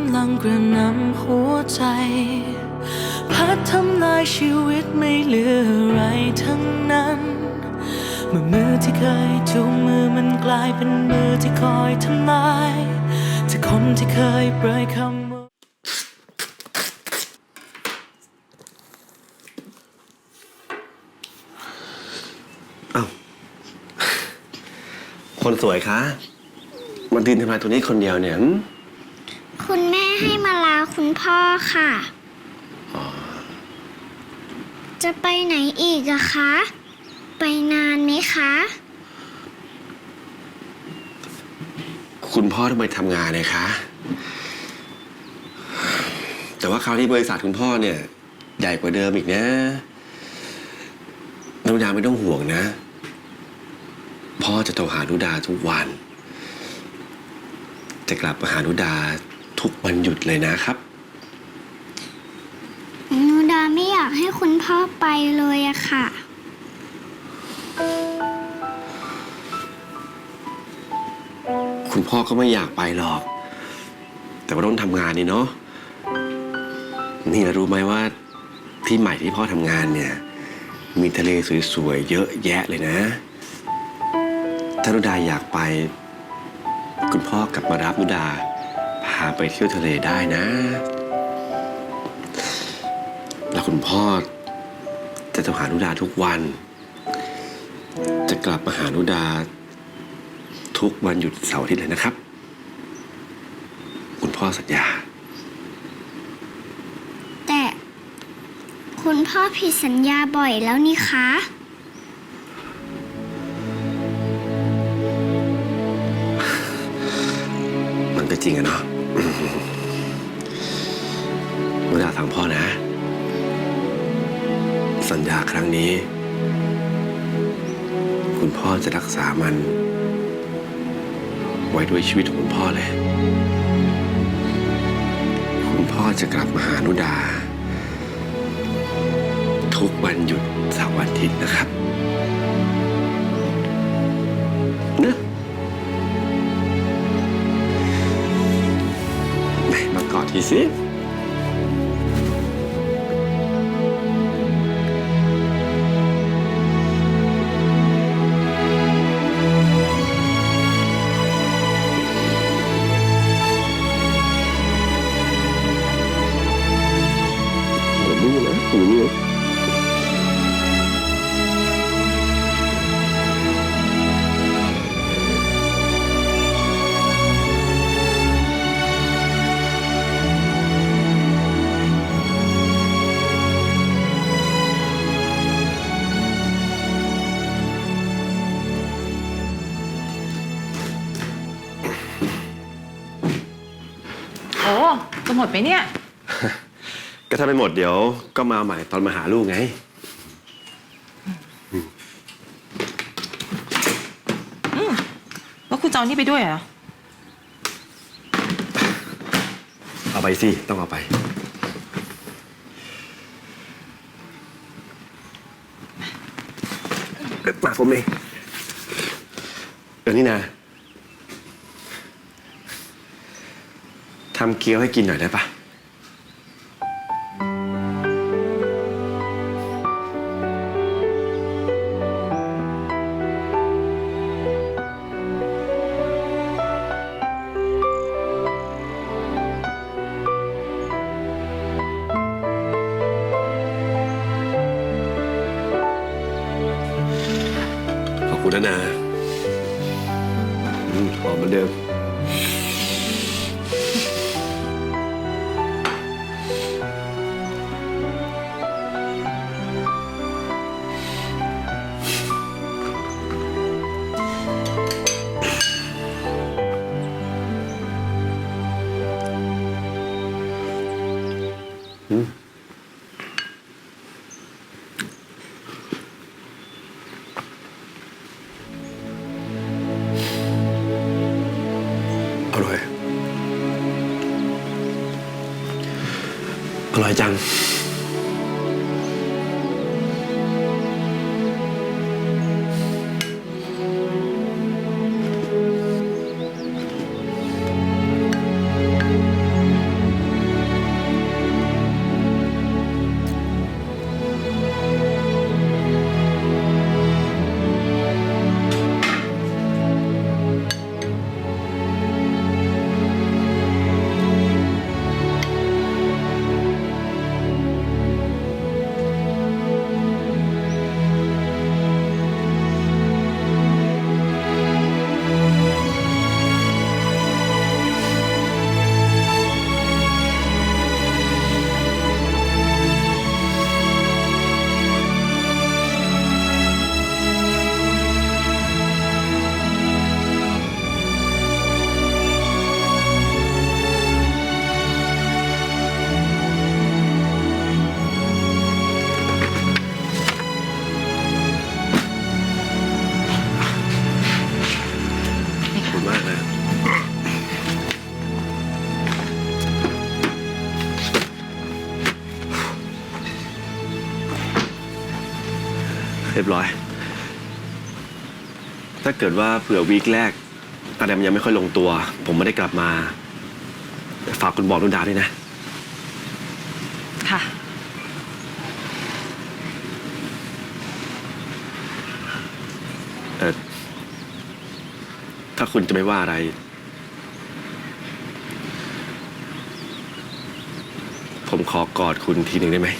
ำลังกระนำหัวใจ พัดทำลายชีวิตไม่เหลืออะไรทั้งนั้น เมื่อมือที่เคยจูงมือมันกลายเป็นมือที่คอยทำลายจากคนที่เคยเปรยคำว่าคนสวยคะ มาดินทำไมตัวนี้คนเดียวเนี่ย คุณแม่ให้มาลาคุณพ่อค่ะ จะไปไหนอีกอะคะ ไปนานไหมคะ คุณพ่อต้องไปทำงานเลยคะ แต่ว่าคราวนี้บริษัทคุณพ่อเนี่ย ใหญ่กว่าเดิมอีกนะนุดาไม่ต้องห่วงนะ พ่อจะโทรหานุดาทุกวัน จะกลับมาหานุดา ทุกวันหยุดเลยนะครับ หนูดาไม่อยากให้คุณพ่อไปเลยอะค่ะ คุณพ่อก็ไม่อยากไปหรอก แต่ว่าต้องทำงานนี่เนาะนี่นะรู้ไหมว่าที่ใหม่ที่พ่อทำงานเนี่ย มีทะเลสวยๆเยอะแยะเลยนะ ถ้านุดาอยากไป คุณพ่อกลับมารับนุดาพาไปเที่ยวทะเลได้นะ แล้วคุณพ่อจะโทรหานุดาทุกวัน จะกลับมาหานุดา ทุกวันหยุดเสาร์อาทิตย์เลยนะครับ คุณพ่อสัญญา แต่ คุณพ่อผิดสัญญาบ่อยแล้วนี่คะ มันก็จริงอะเนาะ ครั้งนี้ คุณพ่อจะรักษามัน ไว้ด้วยชีวิตของคุณพ่อเลย คุณพ่อจะกลับมาหานุดา ทุกวันหยุดเสาร์อาทิตย์นะครับนะมากอดทีสิ มดไหมเนี่ย ก็ถ้าไม่หมดเดี๋ยวก็มาใหม่ตอนมาหาลูกไง แล้วคุณจะเอานี่ไปด้วยเหรอ เอาไปสิ ต้องเอาไป มาผมเองเดี๋ยวนี้นะ ทำเกี๊ยวให้กินหน่อยได้ปะขอบคุณนะนาหอมเหมือนเดิม ร่อย อร่อยจัง รียบร้อย ถ้าเกิดว่าเผื่อวีคแรกอาดัมยังไม่ค่อยลงตัว ผมไม่ได้กลับมา ฝากคุณบอกนุดาด้วยนะ ค่ะ เออถ้าคุณจะไม่ว่าอะไร ผมขอกอดคุณทีหนึ่งได้ไหม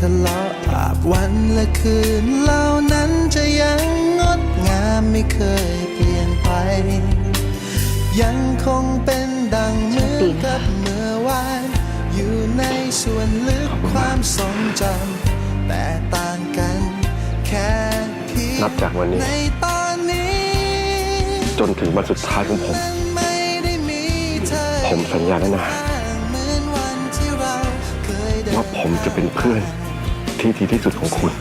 ที่ทะเลาะอาบวันและคืนเหล่านั้นจะยังงดงามไม่เคยเปลี่ยนไป ยังคงเป็นดังเหมือนกับเมื่อวาน อยู่ในส่วนลึกความทรงจำแต่ต่างกันแค่เพียงนับจากวันนี้ ในตอนนี้จนถึงวันสุดท้ายของผม มันไม่ได้มีเธอผมสัญญาแล้วนะเหมือนวันที่เราเคยเดิน ว่าผมจะเป็นเพื่อน ที่ดีที่สุดของคุณ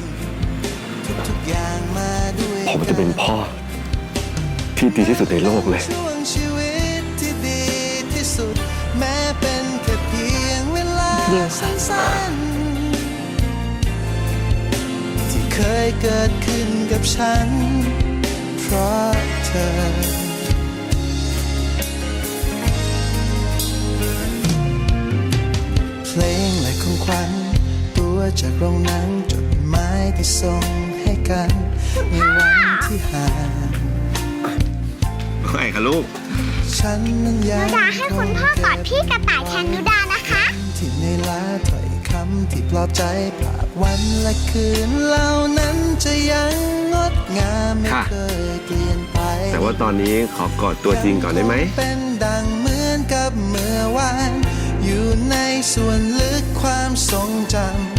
ทุกๆอย่างมาด้วยผมจะเป็นพ่อ ที่ดีที่สุดในโลกเลยช่วงชีวิตที่ดีที่สุดแม้เป็นแค่เพียงเวลาเดี๋ยวค่ะสั้นๆที่เคยเกิดขึ้นกับฉัน เพราะเธอเพลงและของขวัญตัว จากโรงหนังจดหมายที่ส่งให้กัน ในวันที่ห่างไอ้ค่ะลูก ฉันนั้นยังนุดาให้คุณพ่อกอดพี่กระต่ายแทนนุดานะคะ ที่ในลาถ้อยคำที่ปลอบใจภาพวันและคืนเหล่านั้นจะยังงดงามไม่ค่ะ เคยเปลี่ยนไป แต่ว่าตอนนี้ขอกอดตัวจริงก่อนได้ไหมยังคงเป็นดังเหมือนกับเมื่อวาน อยู่ในส่วนลึกความทรงจำ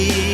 ี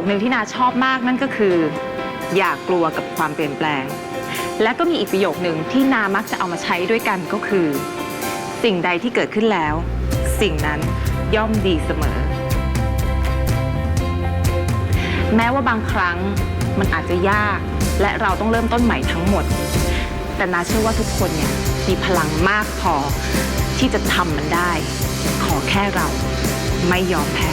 คหนึ่งที่นาชอบมากนั่นก็คือ อย่ากลัวกับความเปลี่ยนแปลง และก็มีอีกประโยคหนึ่งที่นามักจะเอามาใช้ด้วยกันก็คือ สิ่งใดที่เกิดขึ้นแล้ว สิ่งนั้นย่อมดีเสมอ แม้ว่าบางครั้งมันอาจจะยาก และเราต้องเริ่มต้นใหม่ทั้งหมด แต่นาเชื่อว่าทุกคนเนี่ยมีพลังมากพอที่จะทำมันได้ ขอแค่เราไม่ยอมแพ้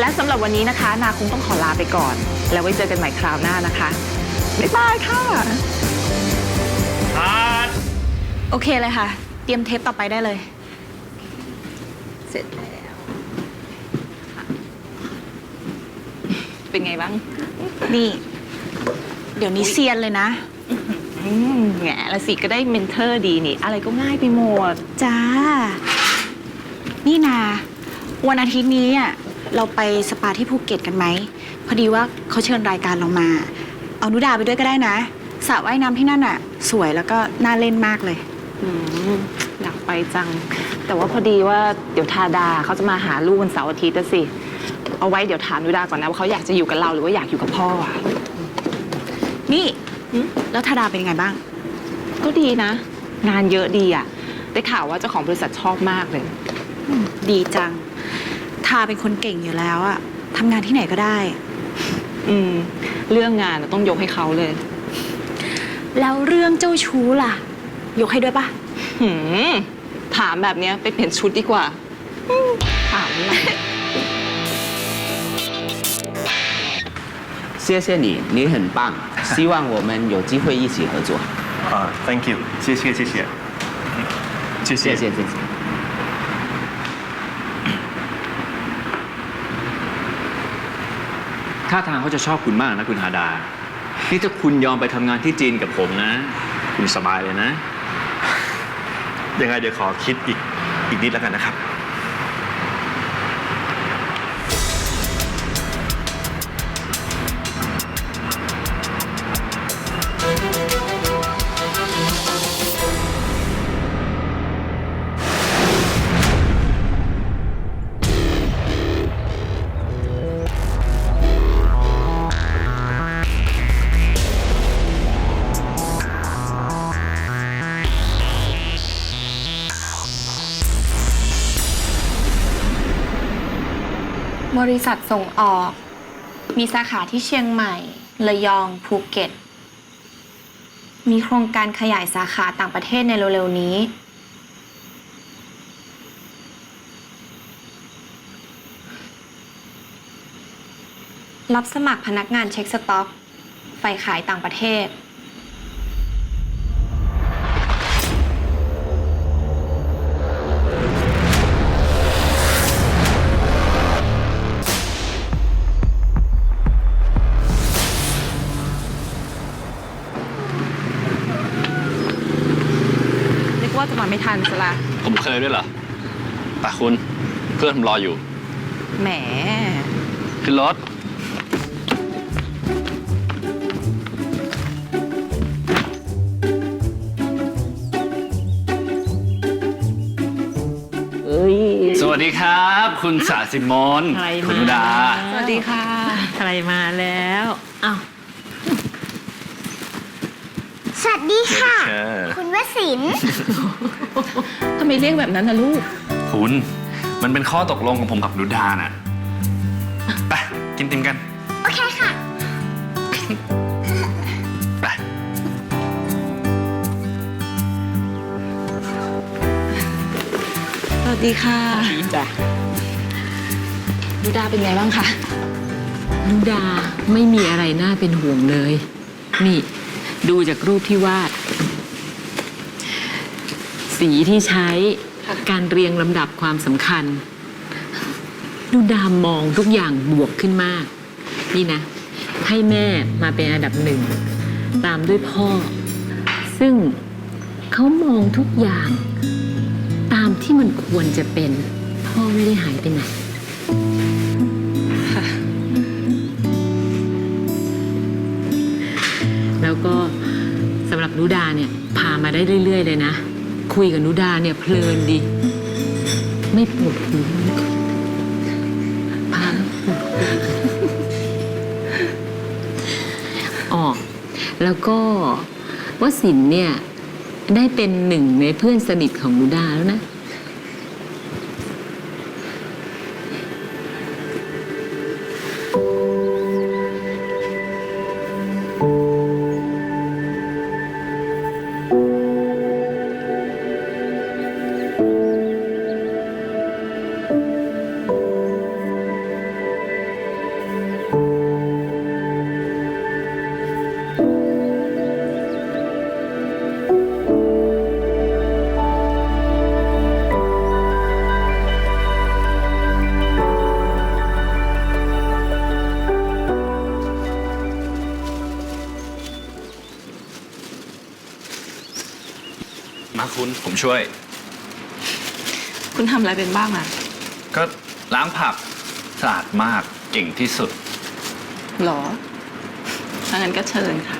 และสำหรับวันนี้นะคะ นาคงต้องขอลาไปก่อน แล้วไว้เจอกันใหม่คราวหน้านะคะ บ๊ายบายค่ะ โอเคเลยค่ะ เตรียมเทปต่อไปได้เลย เสร็จแล้ว เป็นไงบ้าง นี่ เดี๋ยวนี้เซียนเลยนะอืมแง่ละสิก็ได้เมนเทอร์ดีนี่ อะไรก็ง่ายไปหมด จ้า นี่นา วันอาทิตย์นี้อะ เราไปสปาที่ภูเก็ตกันไหม พอดีว่าเขาเชิญรายการเรามา เอานุดาไปด้วยก็ได้นะสระว่ายน้ำที่นั่นอะ สวยแล้วก็น่าเล่นมากเลย อืมอยากไปจัง แต่ว่าพอดีว่าเดี๋ยวทาดาเขาจะมาหาลูกวันเสาร์อาทิตย์อะสิ เอาไว้เดี๋ยวถามนุดาก่อนนะว่าเขาอยากจะอยู่กับเราหรือว่าอยากอยู่กับพ่ออะนี่หืมแล้วธาดาเป็นยังไงบ้าง ก็ดีนะ งานเยอะดีอะได้ข่าวว่าเจ้าของบริษัทชอบมากเลย ดีจัง ทาเป็นคนเก่งอยู่แล้วอะทำงานที่ไหนก็ได้ อืม เรื่องงานน่ะต้องยกให้เขาเลย แล้วเรื่องเจ้าชู้ล่ะ ยกให้ด้วยปะ หืม ถามแบบเนี้ยไปเปลี่ยนชุดดีกว่าอืมถามอะไร 谢谢你，你很棒，希望我们有机会一起合作。啊，Thank you，谢谢谢谢，谢谢谢谢谢。 ท่าทางเขาจะชอบคุณมากนะคุณฮาดา นี่ถ้าคุณยอมไปทำงานที่จีนกับผมนะ คุณสบายเลยนะ ยังไงเดี๋ยวขอคิดอีกอีกนิดแล้วกันนะครับ บริษัทส่งออก มีสาขาที่เชียงใหม่ ระยอง ภูเก็ต มีโครงการขยายสาขาต่างประเทศในเร็วๆนี้ รับสมัครพนักงานเช็คสต็อก ไฟขายต่างประเทศ ไม่ทันซะละผมเคยด้วยเหรอแต่คุณเพื่อนผมรออยู่ แหม ขึ้นรถ เอ้ย สวัสดีครับ คุณสาสิมนใครคุณมานุดา สวัสดีค่ะใครมาแล้วอ้าว สวัสดีค่ะเชิญคุณวสินทร์ทำไมเรียกแบบนั้นนะลูก คุณ มันเป็นข้อตกลงของผมกับนุดาน่ะ ไป กินติมกัน โอเคค่ะ ไป สวัสดีค่ะจ้ะนุดาเป็นไงบ้างคะ นุดาไม่มีอะไรน่าเป็นห่วงเลย นี่ ดูจากรูปที่วาด สีที่ใช้การเรียงลำดับความสำคัญนุดามมองทุกอย่างบวกขึ้นมาก นี่นะ ให้แม่มาเป็นอันดับหนึ่ง ตามด้วยพ่อ ซึ่งเขามองทุกอย่าง ตามที่มันควรจะเป็น พ่อไม่ได้หายไปไหน ก็สำหรับนุดาเนี่ยพามาได้เรื่อย ๆ เลยนะ คุยกับนุดาเนี่ยเพลินดี ไม่ปวดหูพาแล้วปวดหูอ๋อแล้วก็วสินเนี่ยได้เป็นหนึ่งในเพื่อนสนิทของนุดาแล้วนะ คุณผมช่วย คุณทำอะไรเป็นบ้างอะก็ล้างผักสะอาดมากเก่งที่สุด หรอถ้างั้นก็เชิญค่ะ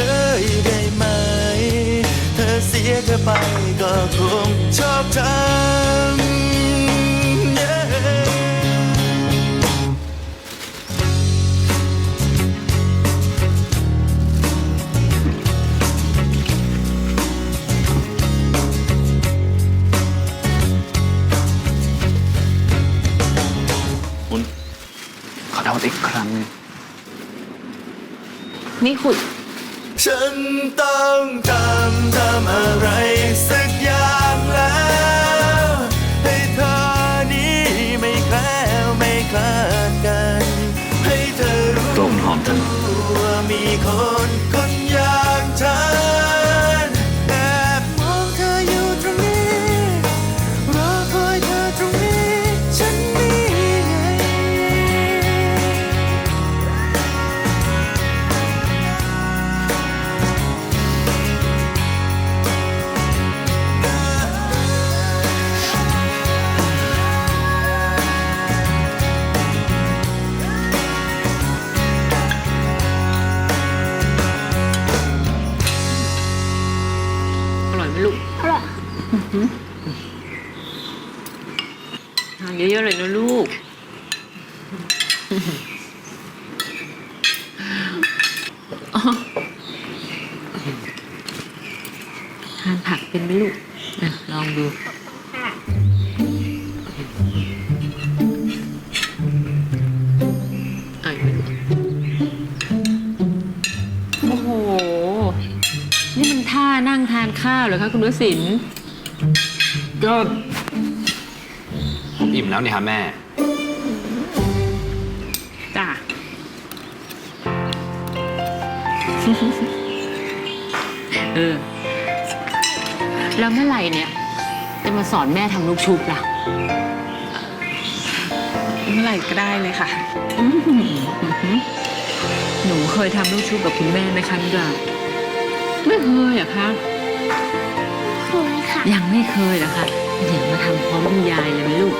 ยได้ไหม เสียเธอไปก็คงชอบทำคุณขอโทษอีกครั้งหนึ่ง นี่คุณ ฉันต้องทำทำอะไร มลูกอะลองดูอะไม่รู้โอ้โห นี่มันท่านั่งทานข้าวเหรอคะคุณวสินทร์ก็ผมอิ่มแล้วนี่ครับแม่ จ้ะ เออ แล้วเมื่อไหร่เนี่ย จะมาสอนแม่ทำลูกชุบล่ะ เมื่อไหร่ก็ได้เลยค่ะ หนูเคยทำลูกชุบกับคุณแม่ไหมคะพี่ดาไม่เคยเหรอะคะเคยค่ะ ยังไม่เคยเหรอคะเดี๋ยวมาทำพร้อมคุณยายเลยไหมลูก